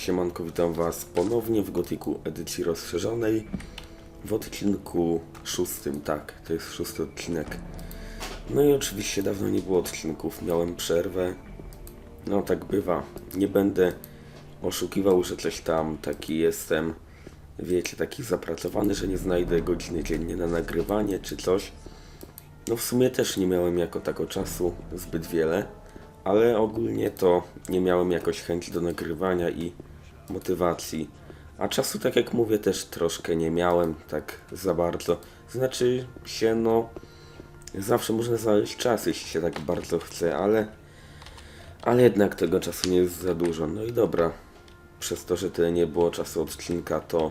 Siemanko, witam Was ponownie w Gotiku edycji rozszerzonej w odcinku szóstym, tak, to jest szósty odcinek. No i oczywiście dawno nie było odcinków, miałem przerwę. No tak bywa, nie będę oszukiwał, że coś tam taki jestem, wiecie, taki zapracowany, że nie znajdę godziny dziennie na nagrywanie czy coś. No w sumie też nie miałem jako tako czasu zbyt wiele, ale ogólnie to nie miałem jakoś chęci do nagrywania i motywacji. A czasu, tak jak mówię, też troszkę nie miałem tak za bardzo. Znaczy się, no, zawsze można znaleźć czas, jeśli się tak bardzo chce, ale, ale jednak tego czasu nie jest za dużo. No i dobra, przez to, że tyle nie było czasu odcinka, to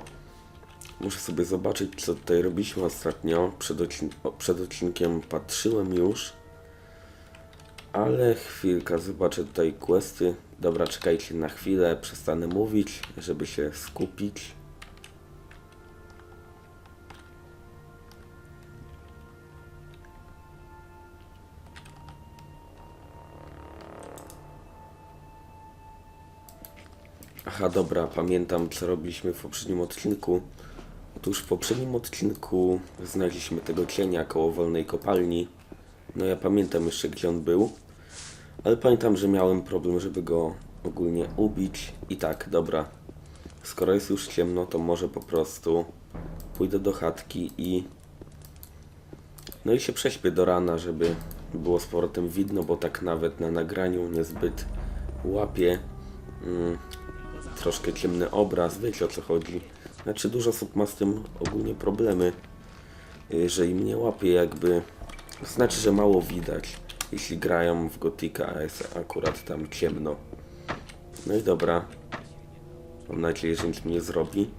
Muszę sobie zobaczyć, co tutaj robiliśmy ostatnio. Przed, odcin- przed odcinkiem patrzyłem już. Ale chwilka, zobaczę tutaj questy. Dobra, czekajcie na chwilę, przestanę mówić, żeby się skupić. Aha, dobra, pamiętam co robiliśmy w poprzednim odcinku. Otóż w poprzednim odcinku znaleźliśmy tego cienia koło wolnej kopalni. No ja pamiętam jeszcze gdzie on był. Ale pamiętam, że miałem problem, żeby go ogólnie ubić. I tak, dobra. Skoro jest już ciemno, to może po prostu pójdę do chatki i... No i się prześpię do rana, żeby było z powrotem widno, bo tak nawet na nagraniu niezbyt łapie mm, troszkę ciemny obraz, wiecie o co chodzi. Znaczy dużo osób ma z tym ogólnie problemy, że im nie łapie jakby, znaczy, że mało widać, jeśli grają w Gotika, a jest akurat tam ciemno. No i dobra, mam nadzieję, że nic mi nie zrobi.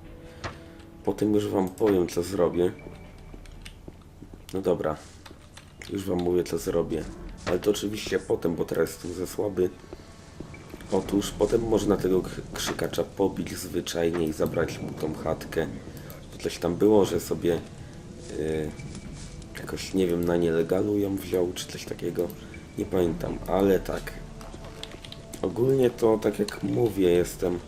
Potem już wam powiem co zrobię. No dobra, już wam mówię co zrobię, ale to oczywiście potem, bo teraz jestem za słaby. Otóż potem można tego krzykacza pobić zwyczajnie i zabrać mu tą chatkę. Coś tam było, że sobie yy, jakoś, nie wiem, na nielegalu ją wziął, czy coś takiego. Nie pamiętam, ale tak. Ogólnie to, tak jak mówię, jestem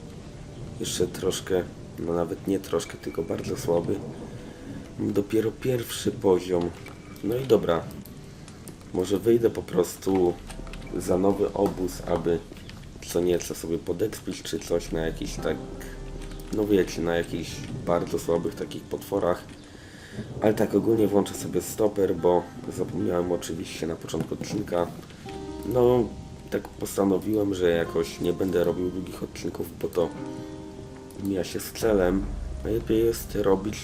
jeszcze troszkę, no nawet nie troszkę, tylko bardzo słaby. Dopiero pierwszy poziom. No i dobra. Może wyjdę po prostu za nowy obóz, aby co nieco sobie podekspić czy coś na jakiś tak, no wiecie, na jakichś bardzo słabych takich potworach. Ale tak ogólnie włączę sobie stoper, bo zapomniałem oczywiście na początku odcinka. No, tak postanowiłem, że jakoś nie będę robił długich odcinków, bo to mija się z celem. Najlepiej jest robić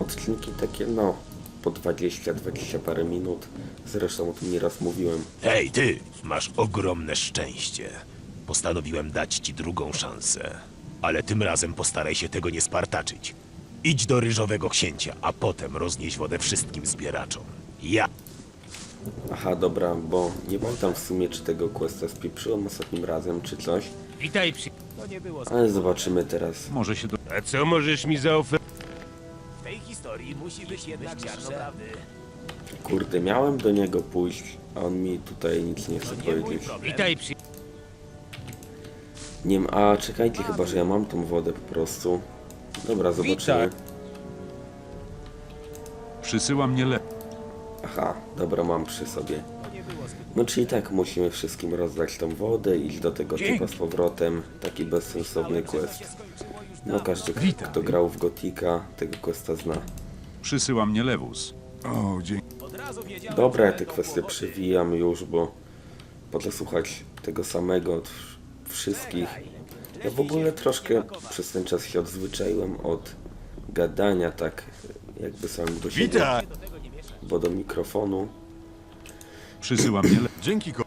odcinki takie, no, po 20-20 parę minut. Zresztą o tym nieraz mówiłem. Hej, ty! Masz ogromne szczęście. Postanowiłem dać ci drugą szansę. Ale tym razem postaraj się tego nie spartaczyć. Idź do ryżowego księcia, a potem roznieś wodę wszystkim zbieraczom. Ja. Aha, dobra, bo nie pamiętam w sumie, czy tego questa spieprzyłem ostatnim razem, czy coś. Witaj przy... Ale zobaczymy teraz. Może się do... A co możesz mi zaoferować? W tej historii musi być jednak ziarno prawdy. Kurde, miałem do niego pójść, a on mi tutaj nic nie chce powiedzieć. Witaj przy... Nie wiem, a czekajcie, chyba, że ja mam tą wodę po prostu. Dobra, zobaczymy. Witaj. Przysyła mnie le... Aha, dobra, mam przy sobie. No czyli tak, musimy wszystkim rozdać tą wodę, iść do tego typa z powrotem. Taki bezsensowny quest. No każdy, k- Witaj. kto grał w Gotika, tego questa zna. Przysyła mnie lewus. O, dzięki. Dobra, ja te kwestie przewijam już, bo po co słuchać tego samego od wszystkich. Ja w ogóle troszkę przez ten czas się odzwyczaiłem od gadania tak jakby samym do siebie, bo do mikrofonu. Przysyła mnie le... Dzięki ko...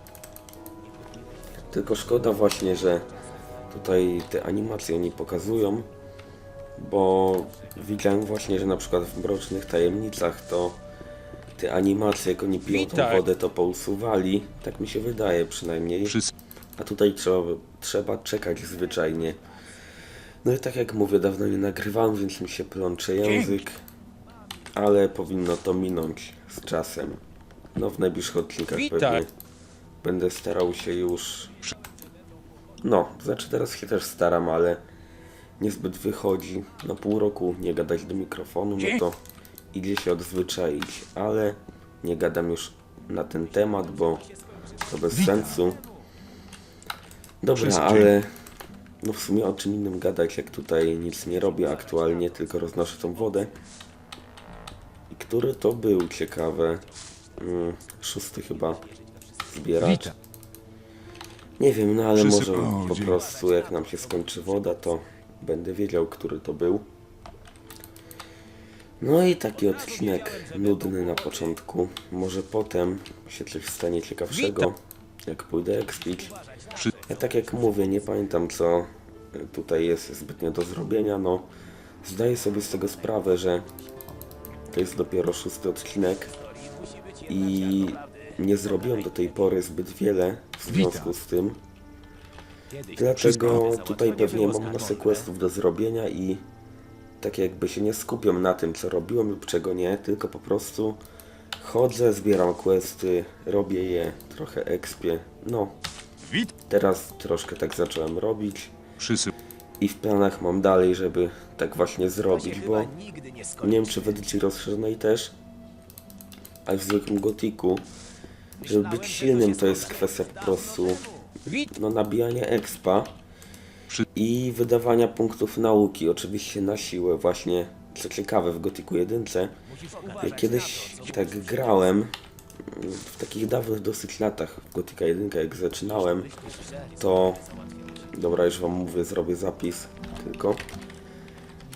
Tylko szkoda właśnie, że tutaj te animacje oni pokazują, bo widziałem właśnie, że na przykład w Mrocznych Tajemnicach to te animacje, jak oni piją tą Witaj. wodę, to pousuwali. Tak mi się wydaje przynajmniej. Przys... A tutaj trzeba, trzeba czekać zwyczajnie. No i tak jak mówię, dawno nie nagrywałem, więc mi się plącze język. Ale powinno to minąć z czasem. No w najbliższych odcinkach Witaj. pewnie będę starał się już... No, znaczy teraz się też staram, ale niezbyt wychodzi. Na pół roku nie gadać do mikrofonu, no to idzie się odzwyczaić, ale nie gadam już na ten temat, bo to bez sensu. Dobra, Wszystkie. ale no w sumie o czym innym gadać, jak tutaj nic nie robię aktualnie, tylko roznoszę tą wodę. I który to był ciekawe? Mm, szósty chyba zbieracz. Witam. Nie wiem, no ale może po prostu jak nam się skończy woda, to będę wiedział, który to był. No i taki odcinek nudny na początku. Może potem się coś stanie ciekawszego, jak pójdę expić. Ja tak jak mówię, nie pamiętam co tutaj jest zbytnio do zrobienia, no zdaję sobie z tego sprawę, że to jest dopiero szósty odcinek i nie zrobiłem do tej pory zbyt wiele w związku z tym. Dlatego tutaj pewnie mam masę questów do zrobienia i tak jakby się nie skupiam na tym co robiłem lub czego nie, tylko po prostu chodzę, zbieram questy, robię je, trochę expię, no Wit... Teraz troszkę tak zacząłem robić. Przysy... i w planach mam dalej, żeby tak właśnie zrobić, bo nie wiem czy w edycji rozszerzonej też, ale w zwykłym gotiku, żeby być silnym to jest kwestia po prostu no, nabijania expa i wydawania punktów nauki, oczywiście na siłę właśnie, co ciekawe w gotiku 1, jak kiedyś tak grałem w takich dawnych dosyć latach w Gotika 1 jak zaczynałem, to dobra już wam mówię, zrobię zapis tylko.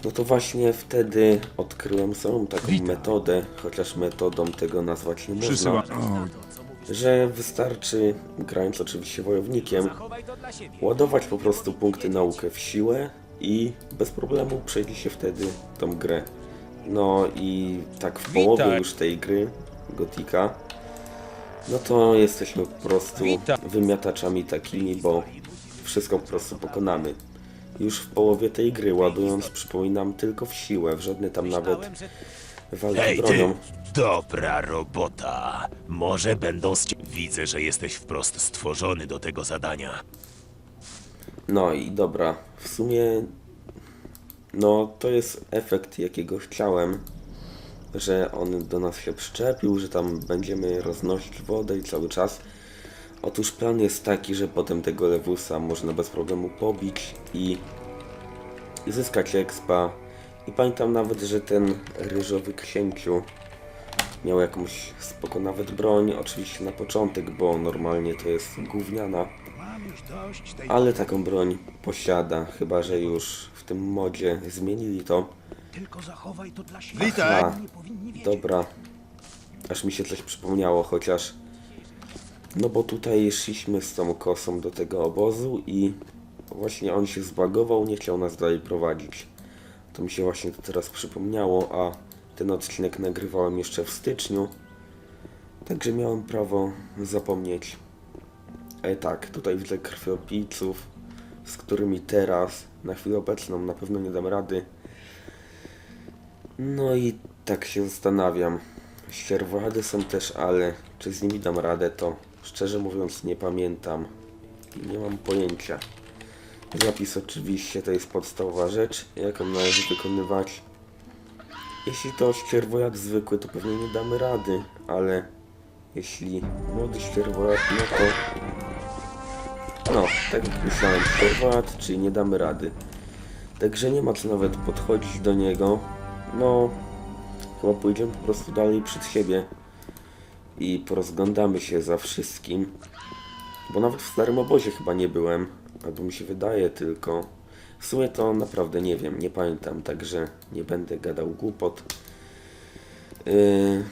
No to właśnie wtedy odkryłem samą taką metodę, chociaż metodą tego nazwać nie można, Przysyła... O, że wystarczy, grając oczywiście wojownikiem, ładować po prostu punkty naukę w siłę i bez problemu przejdzie się wtedy tą grę. No i tak w połowie już tej gry, Gotika, no to jesteśmy po prostu wymiataczami takimi, bo wszystko po prostu pokonamy. Już w połowie tej gry, ładując, przypominam, tylko w siłę, w żadne tam nawet walki bronią. Dobra robota. Może będą z... Widzę, że jesteś wprost stworzony do tego zadania. No i dobra, w sumie no to jest efekt jakiego chciałem, że on do nas się przyczepił, że tam będziemy roznosić wodę i cały czas. Otóż plan jest taki, że potem tego lewusa można bez problemu pobić i, zyskać expa. I pamiętam nawet, że ten ryżowy księciu miał jakąś spoko nawet broń, oczywiście na początek, bo normalnie to jest gówniana. Ale taką broń posiada, chyba że już w tym modzie zmienili to. Witaj! A, dobra. Aż mi się coś przypomniało, chociaż... No bo tutaj szliśmy z tą kosą do tego obozu i właśnie on się zbagował, nie chciał nas dalej prowadzić. To mi się właśnie to teraz przypomniało, a ten odcinek nagrywałem jeszcze w styczniu. Także miałem prawo zapomnieć. Ale tak, tutaj widzę krwiopijców, z którymi teraz, na chwilę obecną, na pewno nie dam rady. No i tak się zastanawiam. Ścierwohady są też, ale czy z nimi dam radę, to szczerze mówiąc nie pamiętam. Nie mam pojęcia. Zapis oczywiście to jest podstawowa rzecz, jaką należy wykonywać. Jeśli to ścierwojad zwykły, to pewnie nie damy rady, ale jeśli młody ścierwojad, no to no, tak jak myślałem, forward, czyli nie damy rady. Także nie ma co nawet podchodzić do niego. No, chyba pójdziemy po prostu dalej przed siebie i porozglądamy się za wszystkim. Bo nawet w starym obozie chyba nie byłem, albo mi się wydaje tylko. W sumie to naprawdę nie wiem, nie pamiętam, także nie będę gadał głupot. Yy,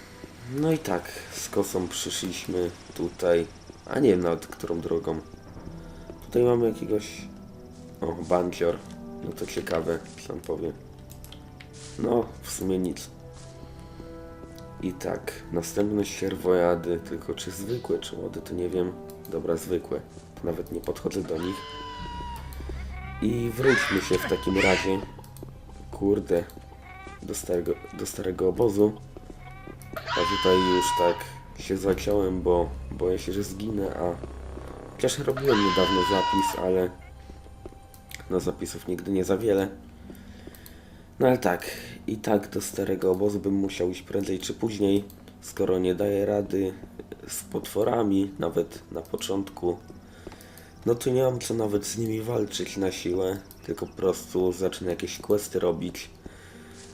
no i tak, z kosą przyszliśmy tutaj, a nie wiem nawet którą drogą. Tutaj mamy jakiegoś... O, bandzior. No to ciekawe, co on powie. No, w sumie nic. I tak, następne sierwojady, tylko czy zwykłe, czy młode, to nie wiem. Dobra, zwykłe. Nawet nie podchodzę do nich. I wróćmy się w takim razie. Kurde. Do starego, do starego obozu. A tutaj już tak się zaciąłem, bo boję się, że zginę, a Chociaż robiłem niedawno zapis, ale No zapisów nigdy nie za wiele. No ale tak, i tak do starego obozu bym musiał iść prędzej czy później, skoro nie daję rady z potworami, nawet na początku. No to nie mam co nawet z nimi walczyć na siłę, tylko po prostu zacznę jakieś questy robić.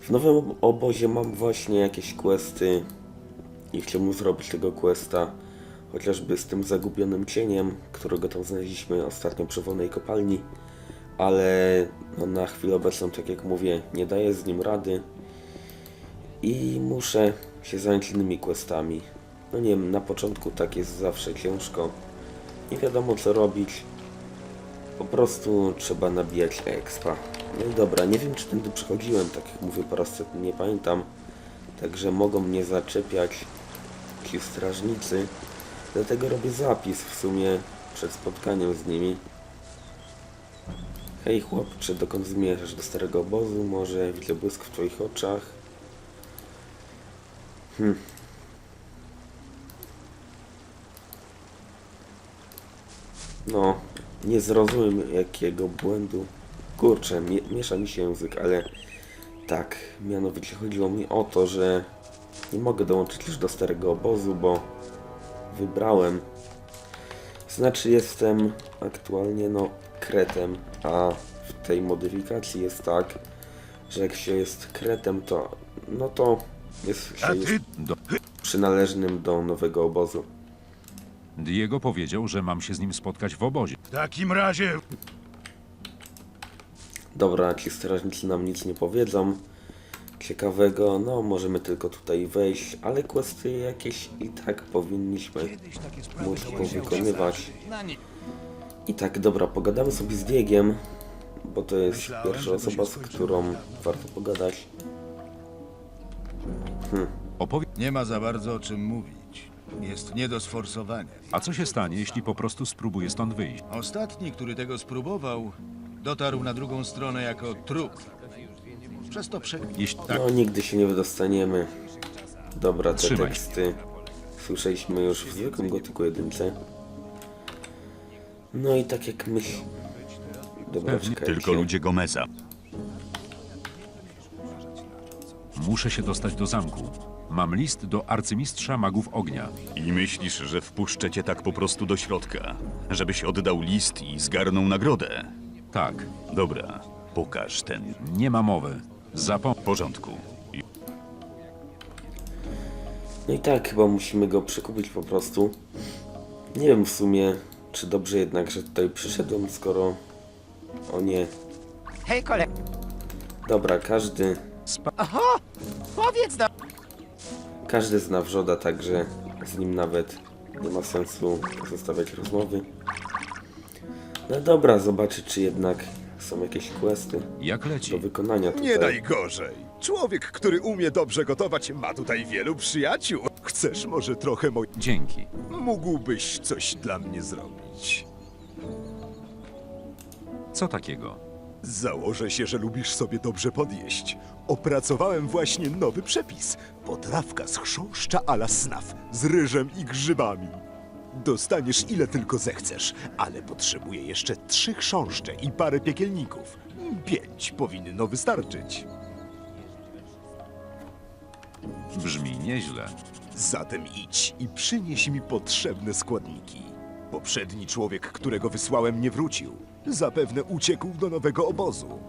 W nowym obozie mam właśnie jakieś questy i mu zrobić tego questa, chociażby z tym zagubionym cieniem, którego tam znaleźliśmy ostatnio przy wolnej kopalni, ale no, na chwilę obecną, tak jak mówię, nie daję z nim rady i muszę się zająć innymi questami. No nie wiem, na początku tak jest zawsze ciężko, nie wiadomo co robić, po prostu trzeba nabijać expa. No i dobra, nie wiem czy tędy przechodziłem, tak jak mówię po raz setny, nie pamiętam. Także mogą mnie zaczepiać ci strażnicy. Dlatego robię zapis w sumie przed spotkaniem z nimi. Hej chłopcze, dokąd zmierzasz? Do starego obozu? Może widzę błysk w twoich oczach? Hm. No, nie zrozumiem jakiego błędu. Kurczę, mie miesza mi się język, ale tak, mianowicie chodziło mi o to, że nie mogę dołączyć już do starego obozu, bo wybrałem. Znaczy jestem aktualnie no kretem, a w tej modyfikacji jest tak, że jak się jest kretem, to no to jest się do... przynależnym do nowego obozu. Diego powiedział, że mam się z nim spotkać w obozie. W takim razie Dobra, ci strażnicy nam nic nie powiedzą. Ciekawego, no możemy tylko tutaj wejść, ale questy jakieś i tak powinniśmy móc powykonywać. I tak, dobra, pogadamy sobie z Diegiem, bo to jest pierwsza osoba, z którą warto pogadać. Opowie... Nie ma za bardzo o czym mówić. Jest nie do sforsowania. A co się stanie, jeśli po prostu spróbuję stąd wyjść? Ostatni, który tego spróbował, dotarł na drugą stronę jako trup. Przez to prze... Jeśli... Tak, No, nigdy się nie wydostaniemy. Dobra, te Trzymaj. teksty słyszeliśmy już w zwykłym Gotyku jedynce. No i tak jak myśl... Dobra, Pewnie czekajcie. Tylko ludzie Gomeza. Muszę się dostać do zamku. Mam list do arcymistrza magów ognia. I myślisz, że wpuszczę cię tak po prostu do środka, żebyś oddał list i zgarnął nagrodę? Tak, Dobra, pokaż ten. nie ma mowy. Zapom... W porządku. No i tak, chyba musimy go przekupić po prostu. Nie wiem w sumie, czy dobrze jednak, że tutaj przyszedłem, skoro... O nie. Hej kolego, Dobra, każdy... powiedz nam. Każdy zna Wrzoda, także z nim nawet nie ma sensu zostawiać rozmowy. No dobra, zobaczyć czy jednak są jakieś questy Jak do leci? wykonania tutaj. Nie najgorzej. Człowiek, który umie dobrze gotować, ma tutaj wielu przyjaciół. Chcesz może trochę mo... Dzięki. Mógłbyś coś dla mnie zrobić. Co takiego? Założę się, że lubisz sobie dobrze podjeść. Opracowałem właśnie nowy przepis. Potrawka z chrząszcza a la snaf, z ryżem i grzybami. Dostaniesz ile tylko zechcesz, ale potrzebuję jeszcze trzy chrząszcze i parę piekielników. Pięć powinno wystarczyć. Brzmi nieźle. Zatem idź i przynieś mi potrzebne składniki. Poprzedni człowiek, którego wysłałem, nie wrócił. Zapewne uciekł do nowego obozu.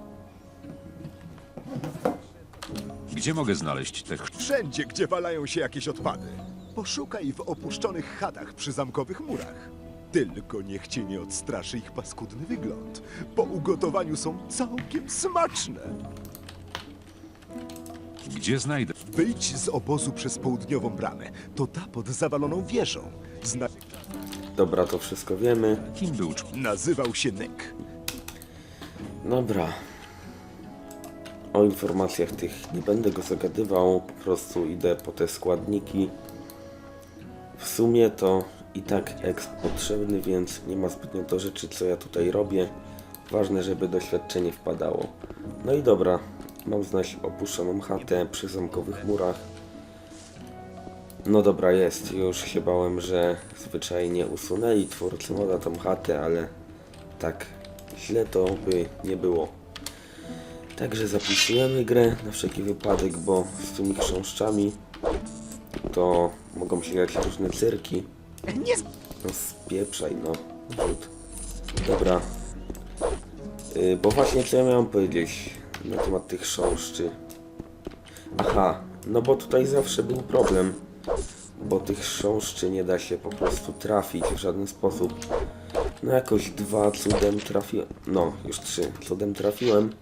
Gdzie mogę znaleźć te... chrz- Wszędzie, gdzie walają się jakieś odpady. Poszukaj w opuszczonych chatach przy zamkowych murach. Tylko niech cię nie odstraszy ich paskudny wygląd. Po ugotowaniu są całkiem smaczne. Gdzie znajdę? Wyjdź z obozu przez południową bramę. To ta pod zawaloną wieżą. Zna... Dobra, to wszystko wiemy. Kim był. Nazywał się Nek. Dobra. O informacjach tych nie będę go zagadywał, po prostu idę po te składniki. W sumie to i tak exp potrzebny, więc nie ma zbytnio do rzeczy co ja tutaj robię. Ważne, żeby doświadczenie wpadało. No i dobra, mam znaleźć opuszczoną chatę przy zamkowych murach. No dobra, jest. Już się bałem, że zwyczajnie usunęli twórcy moda tą chatę, ale tak źle to by nie było. Także zapisujemy grę na wszelki wypadek, bo z tymi chrząszczami to mogą się dziać różne cyrki. No spieprzaj, no. Dobra. Yy, bo właśnie co ja miałem powiedzieć na temat tych chrząszczy. Aha, no bo tutaj zawsze był problem. Bo tych chrząszczy nie da się po prostu trafić w żaden sposób. No jakoś dwa cudem trafiłem. No, już trzy cudem trafiłem.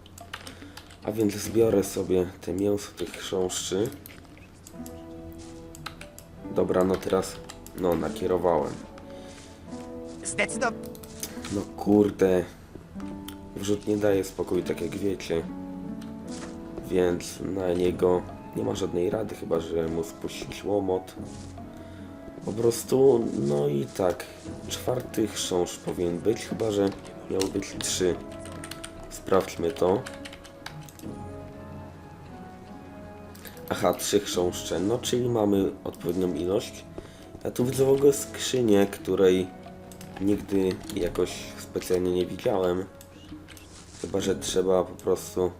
A więc zbiorę sobie te mięso tych chrząszczy. Dobra, no teraz, no nakierowałem. Zdecydowanie. No kurde. Wrzut nie daje spokoju, tak jak wiecie. Więc na niego nie ma żadnej rady, chyba że mu spuścić łomot. Po prostu, no i tak. Czwarty chrząszcz powinien być, chyba że miał być trzy. Sprawdźmy to. Aha, trzy chrząszcze. No, czyli mamy odpowiednią ilość. Ja tu widzę w ogóle skrzynię, której nigdy jakoś specjalnie nie widziałem. Chyba, że trzeba po prostu...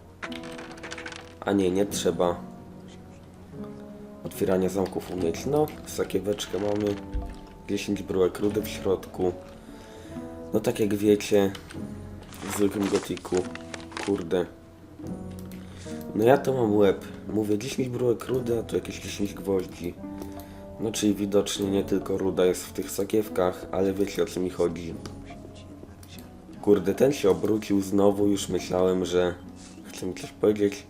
A nie, nie trzeba. Otwierania zamków umieć. No, sakieweczkę mamy. 10 bryłek rudy w środku. No tak jak wiecie, w zwykłym gotiku. Kurde. No ja to mam łeb. Mówię 10 bryłek rudy, a tu jakieś 10 gwoździ. No czyli widocznie nie tylko ruda jest w tych sakiewkach, ale wiecie o co mi chodzi. Kurde, ten się obrócił znowu, już myślałem, że chce mi coś powiedzieć.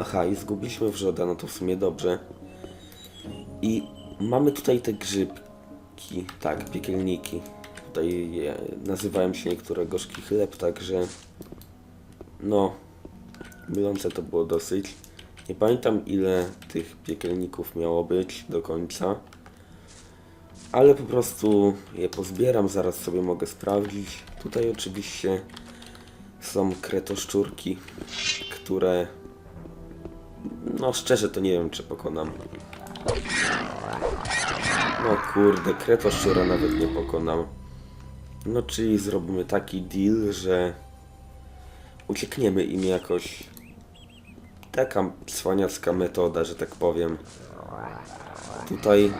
Aha, i zgubiliśmy wrzoda, no to w sumie dobrze. I mamy tutaj te grzybki, tak, piekielniki. Tutaj je, nazywają się niektóre gorzki chleb, także no, mylące to było dosyć. Nie pamiętam ile tych piekielników miało być do końca. Ale po prostu je pozbieram, zaraz sobie mogę sprawdzić. Tutaj oczywiście są kretoszczurki, które... No szczerze to nie wiem czy pokonam. No kurde, kretoszczura nawet nie pokonam. No czyli zrobimy taki deal, że uciekniemy im jakoś taka cwaniacka metoda, że tak powiem. Tutaj...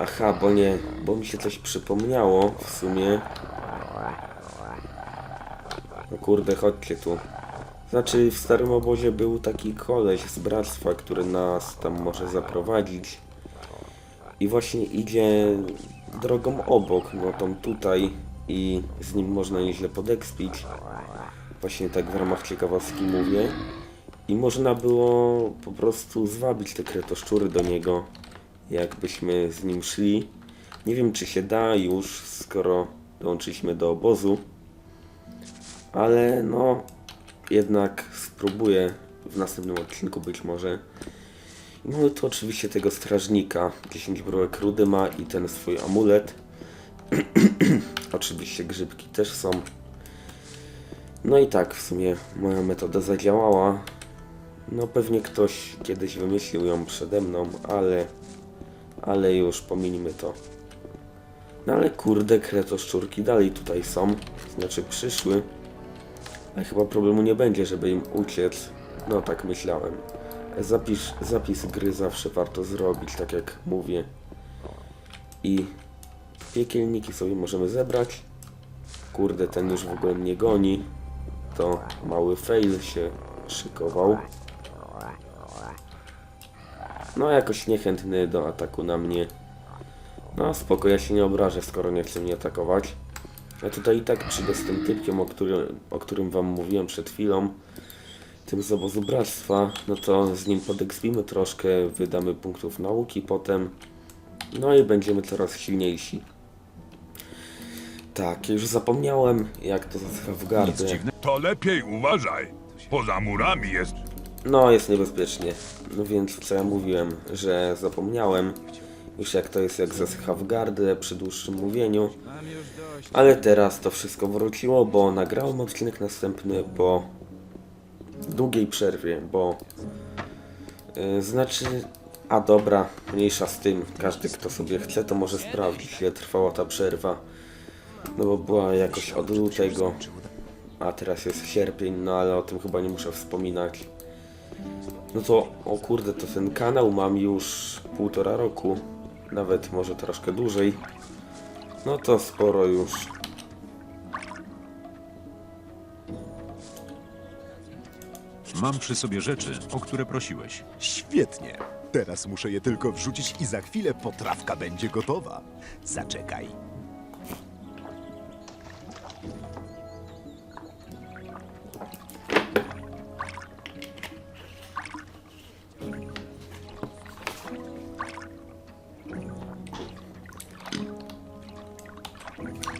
Aha, bo nie, bo mi się coś przypomniało w sumie. No kurde, chodźcie tu. Znaczy, w starym obozie był taki koleś z bractwa, który nas tam może zaprowadzić. I właśnie idzie drogą obok, no tą tutaj i z nim można nieźle podekspić. Właśnie tak w ramach ciekawostki mówię. I można było po prostu zwabić te kretoszczury do niego, jakbyśmy z nim szli. Nie wiem, czy się da już, skoro dołączyliśmy do obozu. Ale no, jednak spróbuję w następnym odcinku być może. Mamy tu oczywiście tego strażnika. 10 bryłek rudy ma i ten swój amulet. oczywiście grzybki też są. No i tak, w sumie moja metoda zadziałała. No pewnie ktoś kiedyś wymyślił ją przede mną, ale... Ale już pominijmy to. No ale kurde, kretoszczurki dalej tutaj są. Znaczy przyszły. Chyba problemu nie będzie, żeby im uciec. No tak myślałem. Zapis, zapis gry zawsze warto zrobić, tak jak mówię. I piekielniki sobie możemy zebrać. Kurde, ten już w ogóle mnie goni. To mały fail się szykował. No jakoś niechętny do ataku na mnie. No spoko, ja się nie obrażę, skoro nie chce mnie atakować. Ja tutaj i tak przyjdę z tym typkiem, o, który, o którym wam mówiłem przed chwilą. Tym z obozu bractwa. No to z nim podekspimy troszkę, wydamy punktów nauki potem. No i będziemy coraz silniejsi. Tak, już zapomniałem jak to zasycha w gardę. To lepiej uważaj. Poza murami jest No, jest niebezpiecznie. No więc, co ja mówiłem, że zapomniałem już jak to jest, jak zasycha w gardle przy dłuższym mówieniu. Ale teraz to wszystko wróciło, bo nagrałem odcinek następny po długiej przerwie, bo yy, znaczy, a dobra, mniejsza z tym, każdy kto sobie chce, to może sprawdzić ile trwała ta przerwa. No bo była jakoś od lutego, a teraz jest sierpień, no ale o tym chyba nie muszę wspominać. No to, o kurde, to ten kanał mam już półtora roku, nawet może troszkę dłużej. No to sporo już. Mam przy sobie rzeczy, o które prosiłeś. Świetnie. Teraz muszę je tylko wrzucić i za chwilę potrawka będzie gotowa. Zaczekaj.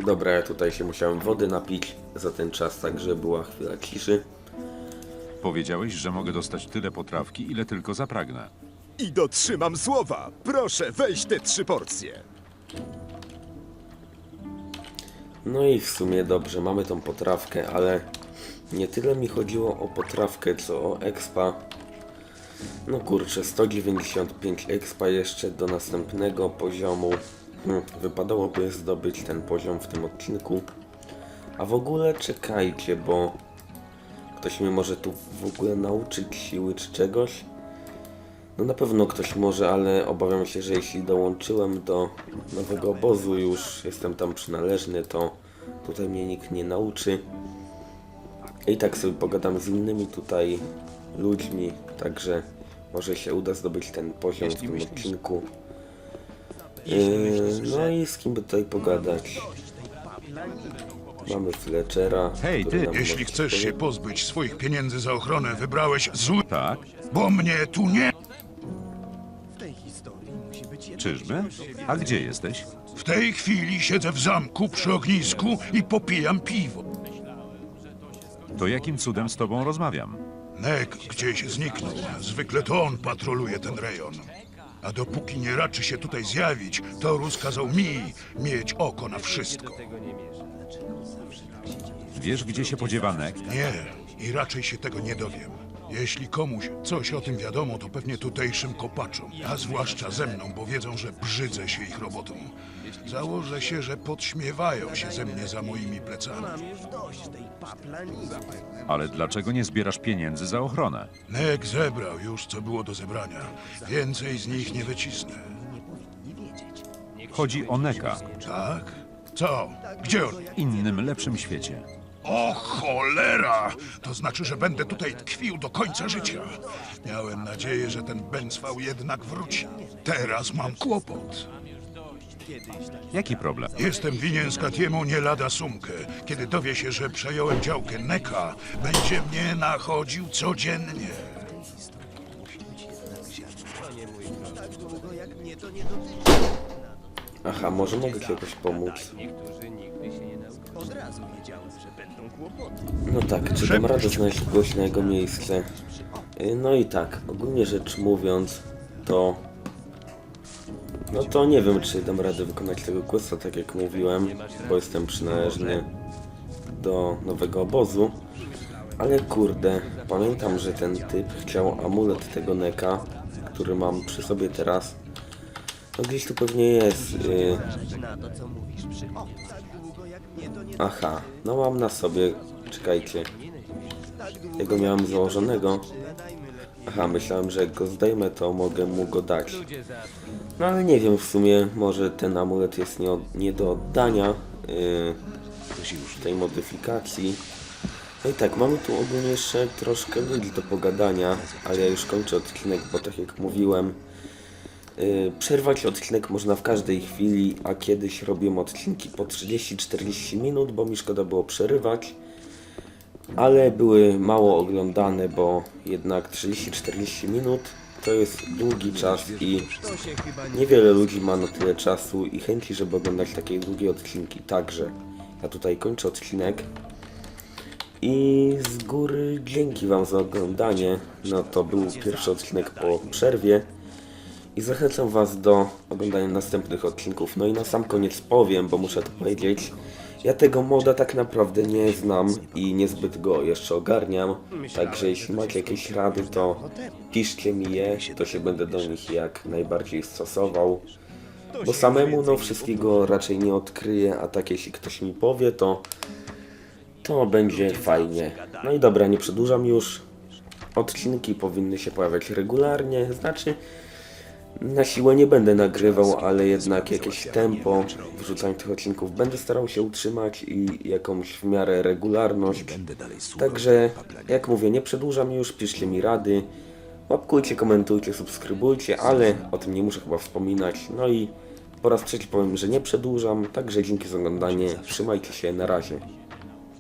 Dobra, ja tutaj się musiałem wody napić za ten czas, także była chwila ciszy. Powiedziałeś, że mogę dostać tyle potrawki, ile tylko zapragnę. I dotrzymam słowa. Proszę, weź te trzy porcje. No i w sumie dobrze, mamy tą potrawkę, ale nie tyle mi chodziło o potrawkę, co o expa. No kurczę, 195 expa jeszcze do następnego poziomu. Hm, wypadałoby zdobyć ten poziom w tym odcinku. A w ogóle czekajcie, bo ktoś mnie może tu w ogóle nauczyć siły czy czegoś. No na pewno ktoś może, ale obawiam się, że jeśli dołączyłem do nowego obozu już, jestem tam przynależny, to tutaj mnie nikt nie nauczy. I tak sobie pogadam z innymi tutaj ludźmi, także może się uda zdobyć ten poziom w tym odcinku. Yy, no i z kim by tutaj pogadać? Mamy Fletchera. Hej, ty, Jeśli chcesz się pozbyć swoich pieniędzy za ochronę, wybrałeś zły, Tak? bo mnie tu nie. Czyżby? A gdzie jesteś? W tej chwili siedzę w zamku przy ognisku i popijam piwo. To jakim cudem z tobą rozmawiam? Nek gdzieś zniknął. Zwykle to on patroluje ten rejon. A dopóki nie raczy się tutaj zjawić, to rozkazał mi mieć oko na wszystko. Wiesz, gdzie się podziewa Nek? Nie, i raczej się tego nie dowiem. Jeśli komuś coś o tym wiadomo, to pewnie tutejszym kopaczom, a zwłaszcza ze mną, bo wiedzą, że brzydzę się ich robotą. Założę się, że podśmiewają się ze mnie za moimi plecami. Ale dlaczego nie zbierasz pieniędzy za ochronę? Nek zebrał już, co było do zebrania. Więcej z nich nie wycisnę. Chodzi o Neka, Tak? Co? Gdzie on? innym, lepszym świecie. O cholera! To znaczy, że będę tutaj tkwił do końca życia. Miałem nadzieję, że ten Benzwał jednak wróci. Teraz mam kłopot. Jaki problem? Jestem winien Skatiemu nie lada sumkę. Kiedy dowie się, że przejąłem działkę Neka, będzie mnie nachodził codziennie. Aha, może mogę ci jakoś pomóc. No tak, czy dam radę znaleźć kogoś na jego miejsce? Y, No i tak, ogólnie rzecz mówiąc, to... No to nie wiem, czy dam radę wykonać tego questa, tak jak mówiłem, bo jestem przynależny do nowego obozu. Ale kurde, pamiętam, że ten typ chciał amulet tego Neka, który mam przy sobie teraz. No gdzieś tu pewnie jest. y, Aha, no mam na sobie. Czekajcie. Jego miałem założonego. Aha, myślałem, że jak go zdejmę, to mogę mu go dać. No ale nie wiem w sumie, może ten amulet jest nie, od, nie do oddania yy, tej modyfikacji. No i tak, mamy tu ogólnie jeszcze troszkę ludzi do pogadania, ale ja już kończę odcinek, bo tak jak mówiłem, Przerwać odcinek można w każdej chwili, a kiedyś robiłem odcinki po 30-40 minut, bo mi szkoda było przerywać. Ale były mało oglądane, bo jednak 30-40 minut to jest długi czas i niewiele ludzi ma na tyle czasu i chęci, żeby oglądać takie długie odcinki. Także ja tutaj kończę odcinek. I z góry dzięki Wam za oglądanie. No to był pierwszy odcinek po przerwie. I zachęcam Was do oglądania następnych odcinków. No i na sam koniec powiem, bo muszę to powiedzieć. Ja tego moda tak naprawdę nie znam i niezbyt go jeszcze ogarniam. Także jeśli macie jakieś rady, to piszcie mi je, to się będę do nich jak najbardziej stosował. Bo samemu no wszystkiego raczej nie odkryję, a tak jeśli ktoś mi powie, to to będzie fajnie. No i dobra, nie przedłużam już. Odcinki powinny się pojawiać regularnie, znaczy na siłę nie będę nagrywał, ale jednak jakieś tempo wrzucania tych odcinków będę starał się utrzymać i jakąś w miarę regularność. Także, jak mówię, nie przedłużam już, piszcie mi rady. Łapkujcie, komentujcie, subskrybujcie, ale o tym nie muszę chyba wspominać. No i po raz trzeci powiem, że nie przedłużam, także dzięki za oglądanie, trzymajcie się, na razie.